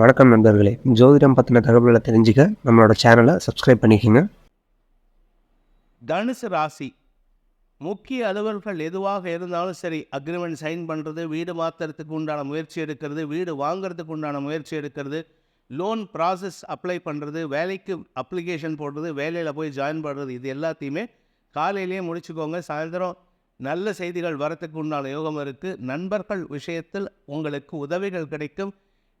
வணக்கம் நண்பர்களே. ஜோதிடம் பற்றின தகவல்களை தெரிஞ்சுக்க நம்மளோட சேனலை சப்ஸ்கிரைப் பண்ணிக்கோங்க. தனுசு ராசி. முக்கிய அலுவல்கள் எதுவாக இருந்தாலும் சரி அக்ரிமெண்ட் சைன் பண்ணுறது வீடு மாற்றுறதுக்கு உண்டான முயற்சி எடுக்கிறது வீடு வாங்குறதுக்கு உண்டான முயற்சி எடுக்கிறது லோன் ப்ராசஸ் அப்ளை பண்ணுறது வேலைக்கு அப்ளிகேஷன் போடுறது வேலையில் போய் ஜாயின் பண்ணுறது இது எல்லாத்தையுமே காலையிலேயே முடிச்சுக்கோங்க. சாயந்தரம் நல்ல செய்திகள் வரத்துக்கு உண்டான யோகம் இருக்குது நண்பர்கள் விஷயத்தில் உங்களுக்கு உதவிகள் கிடைக்கும்.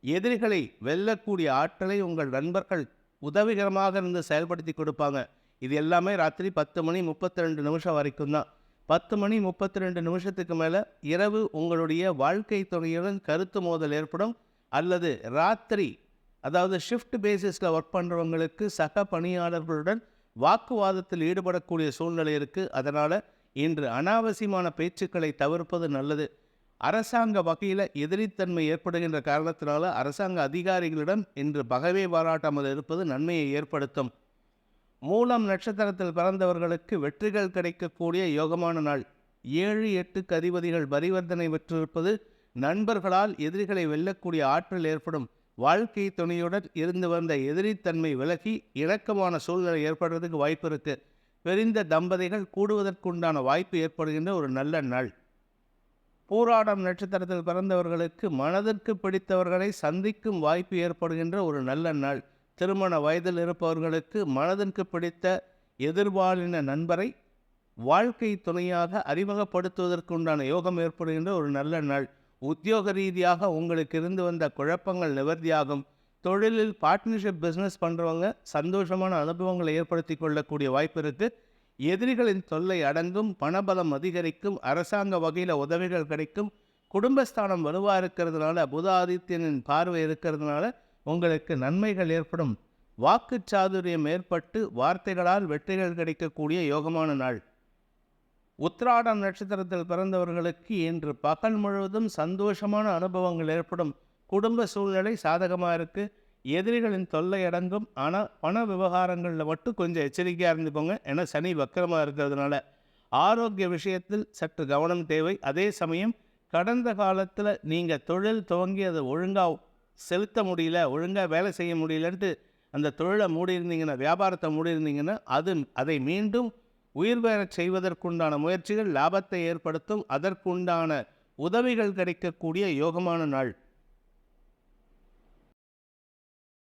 எதிரிகளை வெல்லக்கூடிய ஆற்றலை உங்கள் நண்பர்கள் உதவிகரமாக இருந்து செயல்படுத்தி கொடுப்பாங்க. இது எல்லாமே ராத்திரி பத்து மணி முப்பத்தி ரெண்டு நிமிஷம் வரைக்கும் தான். பத்து மணி முப்பத்தி ரெண்டு நிமிஷத்துக்கு மேலே இரவு உங்களுடைய வாழ்க்கை துணையுடன் கருத்து மோதல் ஏற்படும். அல்லது ராத்திரி அதாவது ஷிஃப்ட் பேசிஸில் ஒர்க் பண்ணுறவங்களுக்கு சக பணியாளர்களுடன் வாக்குவாதத்தில் ஈடுபடக்கூடிய சூழ்நிலை இருக்குது அதனால் இன்று அனாவசியமான பேச்சுக்களை தவிர்ப்பது நல்லது. அரசாங்க வகையில் எதிரித்தன்மை ஏற்படுகின்ற காரணத்தினால அரசாங்க அதிகாரிகளிடம் இன்று பகவே பாராட்டாமல் இருப்பது நன்மையை ஏற்படுத்தும். மூலம் நட்சத்திரத்தில் பிறந்தவர்களுக்கு வெற்றிகள் கிடைக்கக்கூடிய யோகமான நாள். ஏழு எட்டுக்கு அதிபதிகள் பரிவர்த்தனை பெற்றிருப்பது நண்பர்களால் எதிரிகளை வெல்லக்கூடிய ஆற்றல் ஏற்படும். வாழ்க்கை துணையுடன் இருந்து வந்த எதிரித்தன்மை விலகி இணக்கமான சூழ்நிலை ஏற்படுறதுக்கு வாய்ப்பு இருக்குது பெரிந்த தம்பதிகள் கூடுவதற்குண்டான வாய்ப்பு ஏற்படுகின்ற ஒரு நல்ல நாள். பூராடம் நட்சத்திரத்தில் பிறந்தவர்களுக்கு மனதிற்கு பிடித்தவர்களை சந்திக்கும் வாய்ப்பு ஏற்படுகின்ற ஒரு நல்ல நாள். திருமண வயதில் இருப்பவர்களுக்கு மனதிற்கு பிடித்த எதிர்பாலின நண்பரை வாழ்க்கை துணையாக அறிமுகப்படுத்துவதற்குண்டான யோகம் ஏற்படுகின்ற ஒரு நல்ல நாள். உத்தியோக ரீதியாக உங்களுக்கு இருந்து வந்த குழப்பங்கள் நிவர்த்தியாகும். தொழிலில் பார்ட்னர்ஷிப் பிஸ்னஸ் பண்ணுறவங்க சந்தோஷமான அனுபவங்களை ஏற்படுத்தி கொள்ளக்கூடிய வாய்ப்பு இருக்குது எதிரிகளின் தொல்லை அடங்கும் பணபலம் அதிகரிக்கும் அரசாங்க வகையில் உதவிகள் கிடைக்கும் குடும்பஸ்தானம் வலுவாக இருக்கிறதுனால புத ஆதித்யனின் பார்வை இருக்கிறதுனால உங்களுக்கு நன்மைகள் ஏற்படும். வாக்கு சாதுரியம் ஏற்பட்டு வார்த்தைகளால் வெற்றிகள் கிடைக்கக்கூடிய யோகமான நாள். உத்ராடம் நட்சத்திரத்தில் பிறந்தவர்களுக்கு இன்று பகல் முழுவதும் சந்தோஷமான அனுபவங்கள் ஏற்படும். குடும்ப சூழ்நிலை சாதகமாக இருக்குது எதிரிகளின் தொல்லை அடங்கும் ஆனால் பண விவகாரங்களில் மட்டும் கொஞ்சம் எச்சரிக்கையாக இருந்துக்கோங்க. ஏன்னா சனி வக்கரமாக இருக்கிறதுனால ஆரோக்கிய விஷயத்தில் சற்று கவனம் தேவை. அதே சமயம் கடந்த காலத்தில் நீங்கள் தொழில் துவங்கி அதை ஒழுங்காக செலுத்த முடியல ஒழுங்காக வேலை செய்ய முடியலன்ட்டு அந்த தொழிலை மூடியிருந்தீங்கன்னா வியாபாரத்தை மூடியிருந்தீங்கன்னா அது அதை மீண்டும் உயிர் பெறச் செய்வதற்குண்டான முயற்சிகள் லாபத்தை ஏற்படுத்தும் அதற்குண்டான உதவிகள் கிடைக்கக்கூடிய யோகமான நாள்.